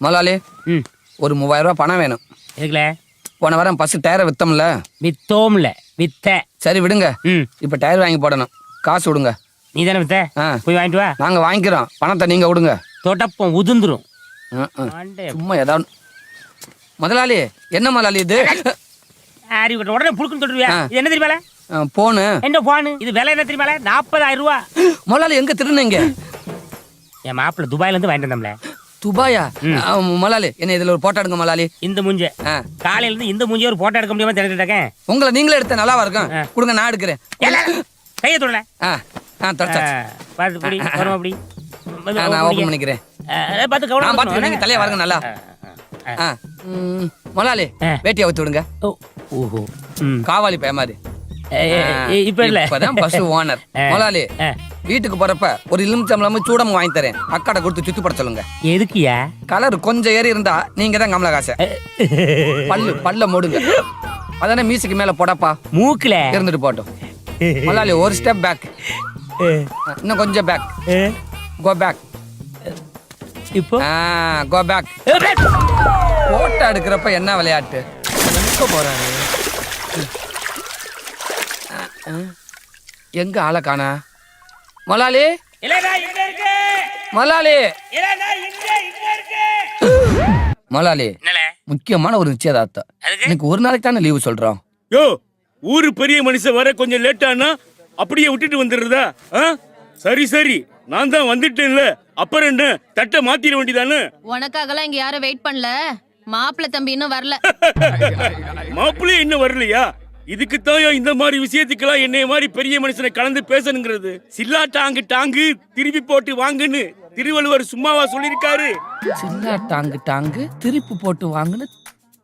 முதலாளி ம். ஒரு மூவாயிரம் ரூபாய் பணம் வேணும். எதுக்குல? போன வாரம் பஸ் டயரை வித்தோம்ல. வித்தோம்ல. வித்த. சரி விடுங்க. ம். இப்போ டயர் வாங்கி போடணும். காசு விடுங்க. நீ தானே வித்த? ஆ. போய் வாங்கிட்டு வா. நாங்கள் வாங்கிக்கிறோம். பணத்தை நீங்கள் விடுங்க. தொட்டப்பம் உதிர்ந்துரும். ம், ம். ஆண்டே. சும்மா ஏதாவது முதலாளி என்ன முதலாளி இது? ஆரி விட்ட உடனே புழுக்குன்னு தொட்டுருவியா ஆ. இது என்ன தெரியுமால? போனு. என்ன போனு? இது விலை என்ன தெரியுமால? நாற்பதாயிரம் ரூபா. முதலாளி எங்க திருநீங்க என் மாப்பிள்ள துபாயில இருந்து வாங்கிட்டு வந்தோம்ல. துபாயா? முதலாளி என்ன இதுல ஒரு போட்டோ எடுங்க முதலாளி இந்த மூஞ்ச. காலையில இருந்து இந்த மூஞ்சிய ஒரு போட்டோ எடுக்க முடியாம தெரிஞ்சுட்டு இருக்கேன். உங்களை நீங்களே எடுத்த நல்லாவா இருக்கும். கொடுங்க நான் எடுக்கிறேன். கையை தொடல ஆ ஆ தொடச்சாச்சு பார்த்து பிடி வரும் அப்படி நான் ஓப்பன் பண்ணிக்கிறேன். பார்த்து நான் கவனம் பார்த்துக்கிறேன் நீங்க தலையை வாருங்க நல்லா. ஆ ம், முதலாளி ஆ. வேட்டியை அவுத்து விடுங்க. ஓஹோ. காவாலி பைய மாதிரி. ஏ, ஏ, ஏ, இப்ப இல்ல. இப்பதான் பஸ் ஓனர். ஆ. வீட்டுக்கு போறப்ப ஒரு எலுமிச்சம்பளம் சூடம் வாங்கி தரேன். அக்காட கொடுத்து சுத்தி பட சொல்லுங்க. எதுக்குயா கலர் கொஞ்சம் ஏறி இருந்தா நீங்க தான் கமலஹாசன். பல்லு பல்ல மூடுங்க. அதானே மீசுக்கு மேல போடப்பா. மூக்குல? இருந்துட்டு போட்டோம் முதலாளி ஒரு ஸ்டெப் பேக் இன்னும் கொஞ்சம் பேக் கோ பேக் இப்போ? கோ பேக் போட்டோ எடுக்கிறப்ப என்ன விளையாட்டு? எங்க போறாரு? ஆ, எங்க ஆளை காணா? மலாலி? இல்லடா இங்க இருக்கு. மலாலி? இல்லடா இங்க இங்க இருக்கு. மலாலி என்னல? முக்கியமான ஒரு நிச்சயதார்த்தம். இன்னைக்கு ஒரு நாளைக்கு தானே லீவு சொல்றோம். யோ ஊரு பெரிய மனுஷன் வர கொஞ்சம் லேட் ஆனா அப்படியே விட்டுட்டு வந்துடுறதா? ஆ? சரி சரி. நான் தான் வந்துட்டேன்ல. அப்புறம் என்ன? தட்டை மாத்திர வேண்டியதானே? உனக்காகலாம் இங்க யாரும் வெயிட் பண்ணல. மாப்பிள்ளை தம்பி இன்னும் வரல. மாப்பிள்ளை இன்னும் வரலையா? இதுக்கு தான் இந்த மாதிரி விஷயத்துக்கெல்லாம் என்னைய மாதிரி பெரிய மனுஷனை கலந்து பேசணுங்கிறது? சில்லா டாங்கு டாங்கு திருப்பி போட்டு வாங்குன்னு திருவள்ளுவர் சும்மாவா சொல்லியிருக்காரு. சில்லா டாங்கு டாங்கு திருப்பி போட்டு வாங்குன்னு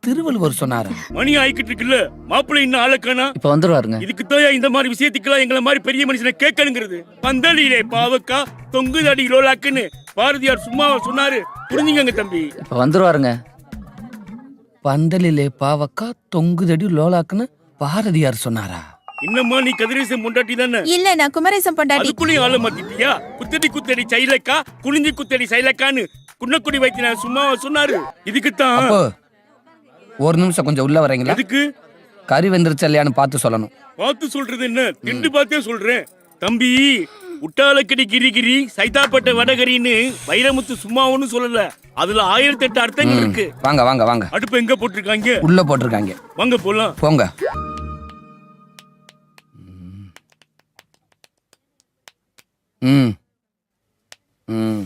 திருவள்ளுவர் சொன்னாரு. மணி ஆயிக்கிட்டு இருக்குல்ல மாப்பிள்ளை இன்னும் ஆளக்கானா இப்ப வந்துருவாருங்க. இதுக்கு தான் இந்த மாதிரி விஷயத்துக்கெல்லாம் எங்களை மாதிரி பெரிய மனுஷனை கேட்கணுங்கிறது? பந்தலிலே பாவக்கா தொங்குதடி லோலாக்குன்னு பாரதியார் சும்மாவா சொன்னாரு. புரிஞ்சுங்க தம்பி. இப்ப வந்துருவாருங்க. பந்தலிலே பாவக்கா தொங்குதடி லோலாக்குன்னு பாரதியார் சொன்னாரா? இன்னமா நீ கதிரேசன் முண்டாட்டி தானே? இல்ல நான் குமரேசன் பொண்டாட்டி. அதுக்குள்ளேயும் ஆள மாத்திட்டியா? குத்தடி குத்தடி சைலக்கா குனிஞ்சி குத்தடி சைலக்கான்னு குன்னக்குடி வைத்திய சும்மாவா சொன்னாரு. இதுக்குத்தான். ஒரு நிமிஷம் கொஞ்சம் உள்ள வரீங்களா? அதுக்கு கறி வெந்துருச்சு இல்லையான்னு பார்த்து சொல்லணும். பார்த்து சொல்றது என்ன? திண்டு பார்த்தே சொல்றேன். தம்பி உட்டாலக்கடி கிரி கிரி சைதாப்பட்ட வடகரின்னு வைரமுத்து சும்மா ஒண்ணும் சொல்லல. அதுல ஆயிரத்தி எட்டு அர்த்தங்கள் இருக்கு. வாங்க வாங்க வாங்க. அடுப்பு எங்க போட்டிருக்காங்க? உள்ள போட்டிருக்காங்க. வாங்க போலாம். போங்க. ம். ம்.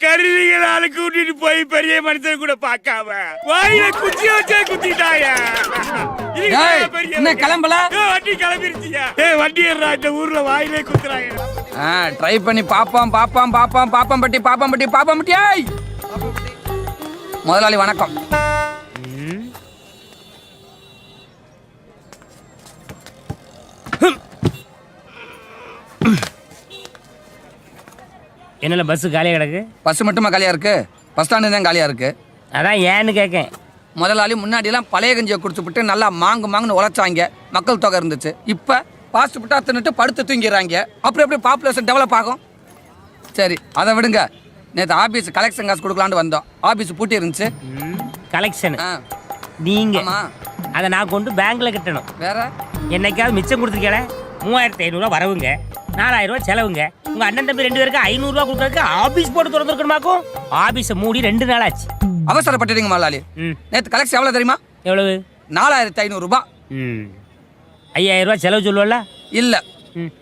கருவிகளால கூட்டிட்டு போய் பெரிய மனுஷன் கூட பார்க்காம வாயில குச்சி வச்சே குத்திட்டாயா? என்ன கிளம்பல? வண்டி கிளம்பிருச்சியா? ஏ வண்டி இந்த ஊர்ல வாயிலே குத்துறாங்க. ஆ ட்ரை பண்ணி பாப்போம் பாப்போம் பாப்போம் பாப்பம் பட்டி பாப்பம் பட்டி பாப்பம் பட்டி முதலாளி வணக்கம். என்னல பஸ் காலியா கிடக்கு? பஸ் மட்டுமா காலியா இருக்கு? பஸ் ஸ்டாண்டு தான் காலியா இருக்கு. அதான் ஏன்னு கேட்கேன் முதலாளி முன்னாடியெல்லாம் பழைய கஞ்சியை குடிச்சுப்புட்டு நல்லா மாங்கு மாங்குன்னு உழைச்சாங்க. மக்கள் தொகை இருந்துச்சு. இப்போ பாஸ்ட் புட்டா தின்னுட்டு படுத்து தூங்கிடுறாங்க. அப்புறம் எப்படி பாப்புலேஷன் டெவலப் ஆகும்? சரி அதை விடுங்க. நேற்று ஆபீஸ் கலெக்ஷன் காசு கொடுக்கலான்னு வந்தோம். ஆபீஸ் பூட்டி இருந்துச்சு. கலெக்ஷன் ஆ. நீங்க. அதை நான் கொண்டு பேங்க்ல கட்டணும். வேற? என்னைக்காவது மிச்சம் கொடுத்துருக்கேன் மூவாயிரத்தி ஐநூறுரூவா வரவுங்க. நாலாயிரம் ரூபாய் செலவுங்க. உங்க அண்ணன் தம்பி ரெண்டு பேருக்கு ஐநூறுரூவா கொடுக்கறதுக்கு ஆபீஸ் போட்டு திறந்துருக்கணுமாக்கும் ஆபீஸை மூடி ரெண்டு நாள் ஆச்சு அவசரப்பட்டுறீங்க முதலாளி நேற்று கலெக்ஷன் எவ்வளோ தெரியுமா? எவ்வளவு? நாலாயிரத்தி ஐநூறுரூபா ம். ஐயாயிரம் ரூபாய் செலவு சொல்லுவல்ல இல்லை.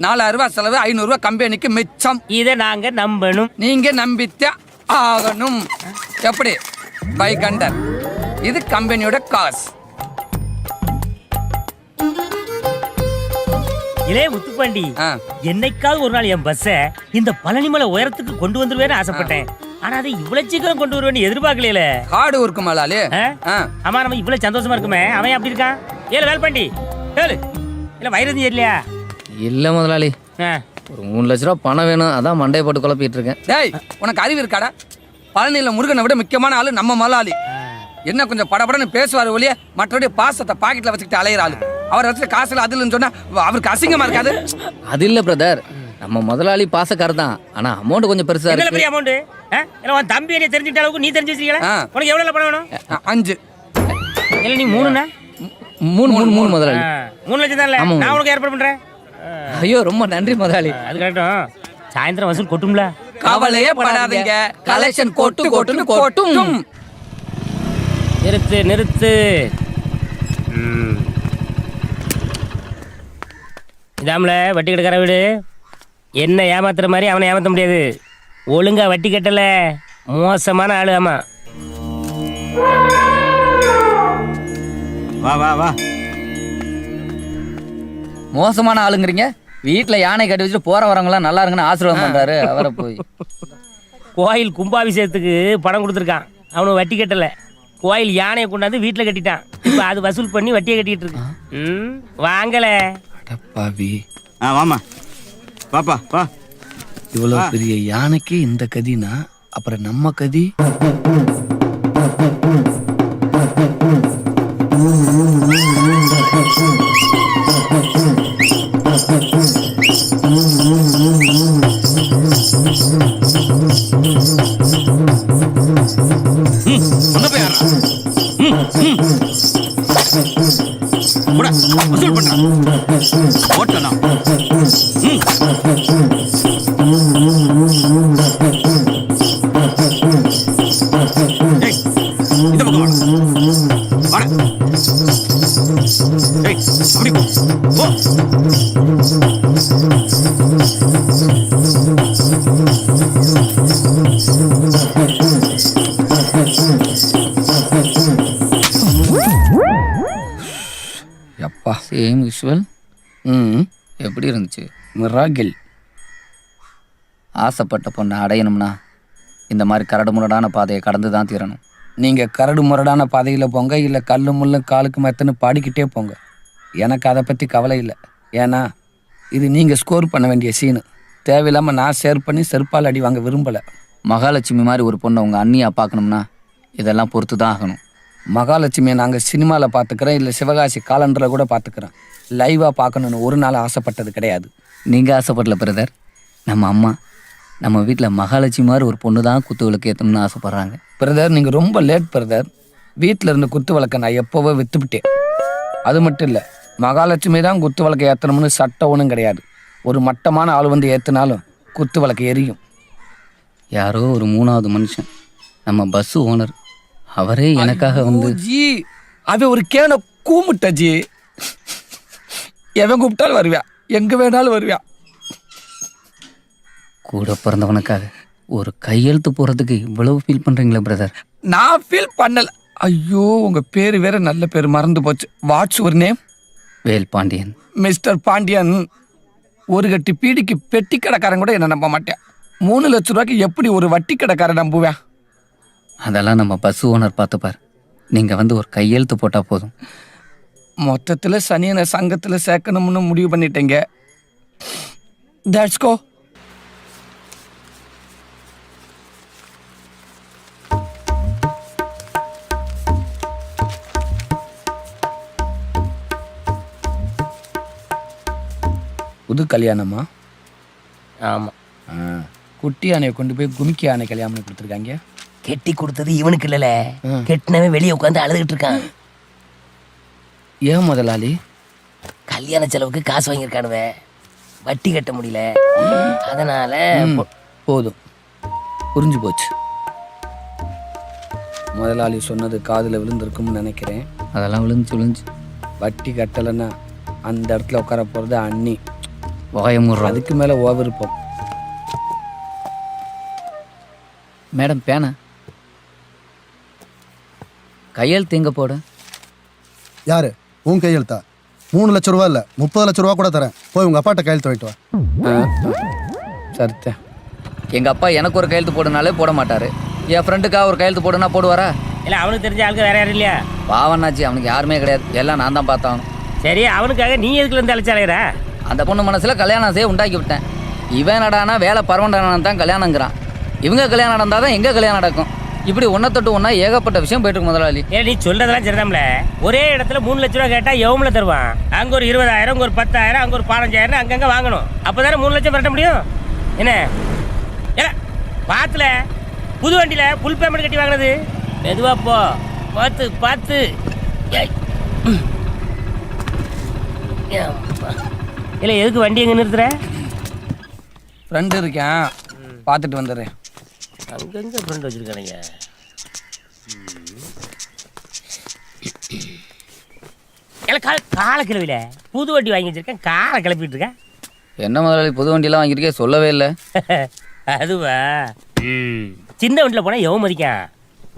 நாலாயிரம் ரூபாய் செலவு ஐநூறுரூவா கம்பெனிக்கு மிச்சம். இதை நாங்க நம்பணும். நீங்க நம்பித்தே ஆகணும். எப்படி? பை கண்டர் இது கம்பெனியோட காசு. இளைய முத்துப்பாண்டி ஆ. என்னைக்காவது ஒரு நாள் என் பஸ்ஸை இந்த பழனிமலை உயரத்துக்கு கொண்டு வந்துருவேன்னு ஆசைப்பட்டேன். ஆனா அதை இவ்வளவு சீக்கிரம் கொண்டு வருவேன்னு எதிர்பார்க்கல காடு இருக்கு முதலாளி ஆ? ஆமா நம்ம இவ்வளவு சந்தோஷமா இருக்குமே. அவன் அப்படி இருக்கான்? ஏழு வேலை பண்ணி ஏழு இல்ல வயிறு இல்லையா? இல்லை முதலாளி. ஆ. ஒரு மூணு லட்ச ரூபா பணம் வேணும். அதான் மண்டையை போட்டு குழப்பிட்டு இருக்கேன். டேய் உனக்கு அறிவு இருக்காடா? பழனியில் முருகனை விட முக்கியமான ஆளு நம்ம முதலாளி. என்ன கொஞ்சம் படபடன்னு பேசுவார் ஒழிய மற்றபடி பாசத்தை பாக்கெட்ல வச்சுக்கிட்டு அலையிற ஆளு. அவர் இடத்துல காசுல அது இல்லைன்னு சொன்னா அவருக்கு அசிங்கமா இருக்காது அது? இல்ல பிரதர் நம்ம முதலாளி பாசக்காரர் தான். ஆனா அமௌண்ட் கொஞ்சம் பெருசா இருக்கு. பெரிய அமௌண்ட் இல்ல உன் தம்பி என்ன தெரிஞ்சுட்ட அளவுக்கு நீ தெரிஞ்சு வச்சிருக்கல ஆ. உனக்கு எவ்வளவு பணம் வேணும்? அஞ்சு. இல்ல நீ மூணுண்ணா? மூணு மூணு மூணு முதலாளி. மூணு லட்சம் தான். நான் உனக்கு ஏற்பாடு பண்றேன். ஐயோ ரொம்ப நன்றி முதலாளி. அது கரெக்டும் சாயந்தரம் வசூல் கொட்டும்ல? கவலையே படாதீங்க. கலெக்ஷன் கொட்டு கொட்டுன்னு கொட்டும். நிறுத்து நிறுத்து. இதாம்ல வட்டி கெடுக்கிற வீடு. என்ன ஏமாத்துற மாதிரி அவனை ஏமாத்த முடியாது. ஒழுங்கா வட்டி கட்டல. மோசமான ஆளு ஆமா வா வா வா. மோசமான ஆளுங்கிறீங்க? வீட்டுல யானை கட்டி வச்சுட்டு போற வரவங்களாம் நல்லா இருங்கன்னு ஆசீர்வாதம் பண்றாரு. அவரை போய். கோயில் கும்பாபிஷேகத்துக்கு பணம் கொடுத்துருக்கான். அவனுக்கு வட்டி கட்டல. கோயில் யானையை கொண்டாந்து வீட்டில் கட்டிட்டான். இப்போ அது வசூல் பண்ணி வட்டியை கட்டிட்டு இருக்கு. ம் வாங்கல. பாவி. ஆ வாமா வாப்பா வா. இவ்வளவு பெரிய யானைக்கு இந்த கதினா அப்புறம் நம்ம கதி? சேம் விஷுவல் ம் எப்படி இருந்துச்சு? மிராகில். ஆசைப்பட்ட பொண்ணை அடையணும்னா இந்த மாதிரி கரடு முரடான பாதையை கடந்து தான் தீரணும். நீங்க கரடு முரடான பாதையில போங்க இல்ல கல்லு முள்ளு காலுக்கு மெத்தன்னு பாடிக்கிட்டே போங்க. எனக்கு அதை பத்தி கவலை இல்லை. ஏன்னா இது நீங்க ஸ்கோர் பண்ண வேண்டிய சீனு தேவையில்லாம நான் ஷேர் பண்ணி செருப்பால் அடி வாங்க விரும்பல. மகாலட்சுமி மாதிரி ஒரு பொண்ணை உங்க அண்ணியா பார்க்கணும்னா இதெல்லாம் பொறுத்து தான் ஆகணும். மகாலட்சுமியை நாங்கள் சினிமாவில் பார்த்துக்கிறோம் இல்லை சிவகாசி காலண்டரில் கூட பார்த்துக்கிறோம். லைவாக பார்க்கணுன்னு ஒரு நாள் ஆசைப்பட்டது கிடையாது. நீங்கள் ஆசைப்படல பிரதர் நம்ம அம்மா நம்ம வீட்டில் மகாலட்சுமி மாதிரி ஒரு பொண்ணு தான் குத்து விளக்கு ஏற்றணும்னு ஆசைப்பட்றாங்க. பிரதர் நீங்கள் ரொம்ப லேட் பிரதர் வீட்டில் இருந்த குத்து விளக்கை நான் எப்போவோ விற்றுப்பிட்டேன் அது மட்டும் இல்லை மகாலட்சுமி தான் குத்து விளக்கை ஏற்றணும்னு சட்டம் ஒன்றும் கிடையாது. ஒரு மட்டமான ஆள் வந்து ஏற்றினாலும் குத்து விளக்கு எரியும். யாரோ ஒரு மூணாவது மனுஷன் நம்ம பஸ் ஓனர் அவரே எனக்காக வந்து ஜி அவன் ஒரு கேன கூமுட்ட ஜி. எவன் கூப்பிட்டாலும் வருவியா எங்கே வேணாலும் வருவியா கூட பிறந்தவனுக்காக ஒரு கையெழுத்து போகிறதுக்கு இவ்வளவு ஃபீல் பண்ணுறீங்களே பிரதர் நான் ஃபீல் பண்ணல. ஐயோ உங்கள் பேர் வேற நல்ல பேர் மறந்து போச்சு. வாட்ஸ் ஒரு நேம் வேல் பாண்டியன். மிஸ்டர் பாண்டியன் ஒரு கட்டி பீடிக்கு பெட்டி கடைக்காரன் கூட என்ன நம்ப மாட்டேன். மூணு லட்ச ரூபாய்க்கு எப்படி ஒரு வட்டி கடைக்காரன் நம்புவேன்? அதெல்லாம் நம்ம பஸ் ஓனர் பார்த்துப்பார். நீங்கள் வந்து ஒரு கையெழுத்து போட்டால் போதும். மொத்தத்தில் சனியனை சங்கத்தில் சேர்க்கணும்னு முடிவு பண்ணிட்டேங்க. தட்ஸ் கோ புது கல்யாணமா? ஆமா. ஆ, குட்டி யானையை கொண்டு போய் கும்கி யானை கல்யாணம் கொடுத்துருக்காங்க. கெட்டி கொடுத்தது இவனுக்கு இல்லல. கெட்டினவன் வெளியே உட்காந்து அழுதுகிட்டு இருக்கான். ஏன் முதலாளி? கல்யாண செலவுக்கு காசு வாங்கியிருக்கானுவ. வட்டி கட்ட முடியல. அதனால போதும். புரிஞ்சு போச்சு. முதலாளி சொன்னது காதில் விழுந்திருக்கும்னு நினைக்கிறேன். அதெல்லாம் விழுந்துச்சு விழுந்துச்சு. வட்டி கட்டலைன்னா அந்த இடத்துல உட்கார போகிறது அண்ணி. வாயமுடுறோம் அதுக்கு மேலே ஓ விருப்பம் மேடம் பேனா. கையெழுத்து எங்கே போட? யாரு? உன் கையெழுத்தா? மூணு லட்ச ரூபா இல்லை முப்பது லட்ச ரூபா கூட தரேன். போய் உங்கள் அப்பாட்ட கையெழுத்து வாங்கிட்டு வா. சரித்த. எங்கள் அப்பா எனக்கு ஒரு கையெழுத்து போடுனாலே போட மாட்டார். என் ஃப்ரெண்டுக்காக ஒரு கையெழுத்து போடுனா போடுவாரா? இல்ல அவனுக்கு தெரிஞ்ச ஆளுக்கு வேற யாரும் இல்லையா? பாவனாச்சி அவனுக்கு யாருமே கிடையாது. எல்லாம் நான் தான் பார்த்தாகணும். சரி அவனுக்காக நீ எதுக்குல இருந்து அழைச்சாலையற அந்த பொண்ணு மனசில் கல்யாணம் செய்ய உண்டாக்கி விட்டேன். இவன் நடானா வேலை பரவண்டானா தான் கல்யாணங்கிறான். இவங்க கல்யாணம் நடந்தால் தான் எங்கே கல்யாணம் நடக்கும்? இப்படி ஒன்றை தொட்டு ஒன்றா ஏகப்பட்ட விஷயம் போயிட்டு இருக்கு முதலாளி. ஏ நீ சொல்றதெல்லாம் சரிதான்ல. ஒரே இடத்துல மூணு லட்ச ரூபா கேட்டா எவ்வளவு தருவான்? அங்க ஒரு இருபதாயிரம் ஒரு பத்தாயிரம் அங்க ஒரு பதினஞ்சாயிரம் அங்கங்க வாங்கணும். அப்பதானே மூணு லட்சம் பரட்ட முடியும்? என்ன? ஏல பாத்துல புது வண்டியில புல் பேமெண்ட் கட்டி வாங்கினது மெதுவா போ. பார்த்து பார்த்து. இல்ல எதுக்கு வண்டி எங்க நிறுத்துற? ஃப்ரெண்டு இருக்கேன். பார்த்துட்டு வந்துடுறேன் அங்கங்க ஃப்ரெண்ட் வச்சிருக்கானுங்க? கால காலை கிளவில புது வண்டி வாங்கி வச்சிருக்கேன் காரை கிளப்பிட்டு இருக்கேன் என்ன முதலாளி புது வண்டியெல்லாம் வாங்கியிருக்கே சொல்லவே இல்லை. அதுவா? ம். சின்ன வண்டியில் போனால் எவன் மதிக்கான்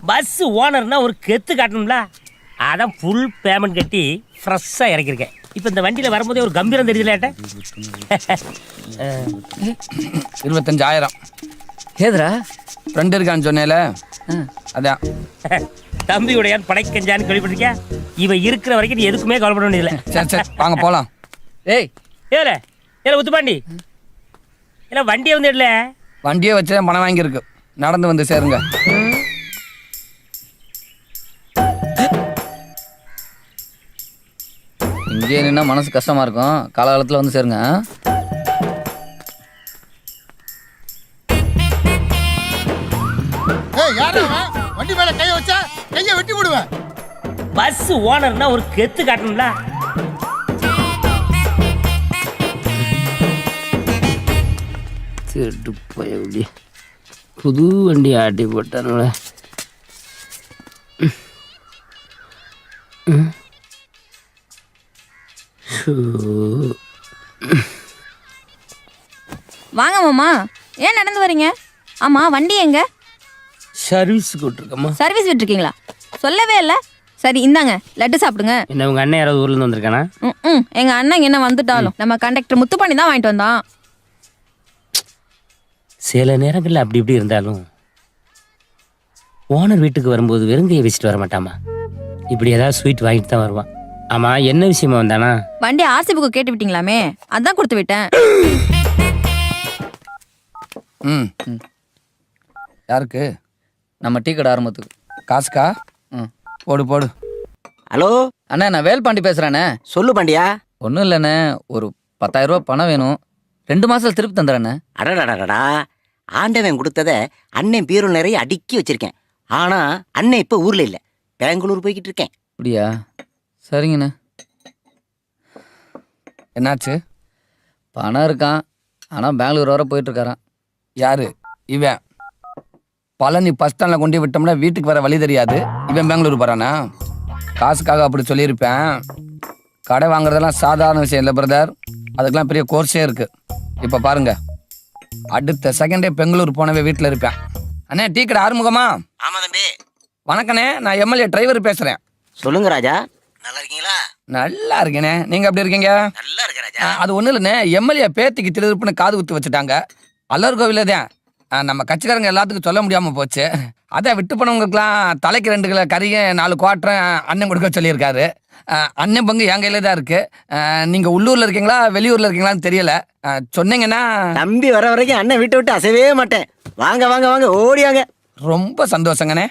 பஸ் ஓனர்னா ஒரு கெத்து காட்டணும்ல? அதான் ஃபுல் பேமெண்ட் கட்டி ஃப்ரெஷ்ஷாக இறக்கியிருக்கேன். இப்போ இந்த வண்டியில் வரும்போதே ஒரு கம்பீரம் தெரியுதுல இருபத்தஞ்சாயிரம். ஏதுரா? ஃப்ரெண்டு இருக்கான்னு சொன்னேல. அதான். தம்பியுடையான் படைக்கஞ்சான்னு கேள்விப்பட்டிருக்கியா? இவன் இருக்கிற வரைக்கும் நீ எதுக்குமே கவலைப்பட வேண்டியதில்லை. சரி சரி வாங்க போகலாம் ஏய் ஏல ஏல உத்துப்பாண்டி. இல்லை வண்டியை வந்து இடல வண்டியே வச்சு தான் பணம் வாங்கியிருக்கு. நடந்து வந்து சேருங்க. இங்கே நின்னா மனசு கஷ்டமா இருக்கும். காலகாலத்தில் வந்து சேருங்க ஏய் யாரா அவன்? வண்டி மேல கைய வச்சா கைய வெட்டி விடுவேன் பஸ் ஓனர்னா ஒரு கெத்து காட்டணும்ல? திருட்டு பயவுடி புது வண்டி ஆட்டி போட்டானுல வாங்க மாமா ஏன் நடந்து வரீங்க? ஆமா வண்டி எங்க? சர்வீஸ் கூட்டிருக்கம்மா சர்வீஸ் விட்டுருக்கீங்களா? சொல்லவே இல்லை. சரி இந்தாங்க லட்டு சாப்பிடுங்க. என்ன உங்க அண்ணன் யாராவது ஊர்ல இருந்து வந்திருக்கானா? ம், ம் எங்க அண்ணன் என்ன வந்துட்டாலும் நம்ம கண்டக்டர் முத்து பண்ணி தான் வாங்கிட்டு வந்தான். சில நேரங்கள்ல அப்படி இப்படி இருந்தாலும் ஓனர் வீட்டுக்கு வரும்போது வெறுங்கையை வச்சுட்டு வர மாட்டாமா இப்படி ஏதாவது ஸ்வீட் வாங்கிட்டு தான் வருவான். ஆமா என்ன விஷயமா வந்தானா? வண்டி ஆர்சி புக்கு கேட்டு விட்டீங்களாமே? அதான் கொடுத்து விட்டேன். ம். யாருக்கு? நம்ம டீ கடை ஆரம்பத்துக்கு. காசுக்கா? ம். போடு போடு. ஹலோ? அண்ணா நான் வேல்பாண்டி பேசுகிறேண்ணே சொல்லு பாண்டியா. ஒன்றும் இல்லைண்ணே ஒரு பத்தாயிரம் ரூபாய் பணம் வேணும். ரெண்டு மாதத்தில் திருப்பி தந்துடுறேண்ணே. அடடடடடா ஆண்டவன் கொடுத்தத அண்ணன் பீரோ நிறைய அடுக்கி வச்சிருக்கேன். ஆனா அண்ணன் இப்ப ஊர்ல இல்ல. பெங்களூர் போய்கிட்டு இருக்கேன். அப்படியா? சரிங்கண்ணே. என்னாச்சு? பணம் இருக்கான். ஆனால் பெங்களூர் வர போயிட்டுருக்காரான் யாரு? இவன். பழனி பஸ் ஸ்டாண்டில் கொண்டு விட்டோம்னா வீட்டுக்கு வர வழி தெரியாது. இவன் பெங்களூர் போறானா? காசுக்காக அப்படி சொல்லியிருப்பேன். கடை வாங்குறதெல்லாம் சாதாரண விஷயம் இல்லை பிரதர் அதுக்கெல்லாம் பெரிய கோர்ஸே இருக்கு. இப்போ பாருங்க. அடுத்த செகண்டே பெங்களூர் போனவே வீட்டில் இருப்பேன். அண்ணே டீ கடை ஆறுமுகமா? ஆமா தம்பி. வணக்கண்ணே நான் எம்எல்ஏ டிரைவர் பேசுகிறேன் சொல்லுங்க ராஜா. நல்லா இருக்கீங்களா? நல்லா இருக்கேனே நீங்கள் எப்படி இருக்கீங்க? நல்லா இருக்க ஆ, ராஜா அது ஒன்றும் இல்லைண்ணே. எம்எல்ஏ பேத்திக்கு திருப்புன்னு காது குத்து வச்சுட்டாங்க. அல்லர் கோவில தான். நம்ம கட்சிக்காரங்க எல்லாத்துக்கும் சொல்ல முடியாமல் போச்சு. அதை விட்டு போனவங்களுக்குலாம் தலைக்கு ரெண்டு கிலோ கறியும் நாலு குவாட்டரும் அண்ணன் கொடுக்க சொல்லியிருக்காரு. அண்ணன் பங்கு என் கையில் தான் இருக்கு. ஆ, நீங்க உள்ளூர்ல இருக்கீங்களா வெளியூர்ல இருக்கீங்களான்னு தெரியல. சொன்னீங்கன்னா தம்பி வர வரைக்கும் அண்ணன் வீட்டை விட்டு அசையவே மாட்டேன். வாங்க வாங்க வாங்க ஓடியாங்க ரொம்ப சந்தோஷங்கண்ணே?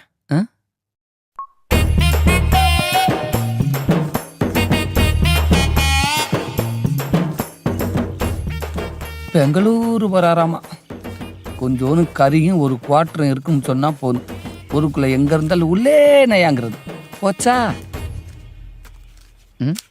பெங்களூரு வராராமா கொஞ்சோண்டு கறியும் ஒரு குவாட்டரும் இருக்குன்னு சொன்னால் போதும். ஊருக்குள்ள எங்கே இருந்தாலும் உள்ளே நயாங்கிறது. போச்சா? ம்?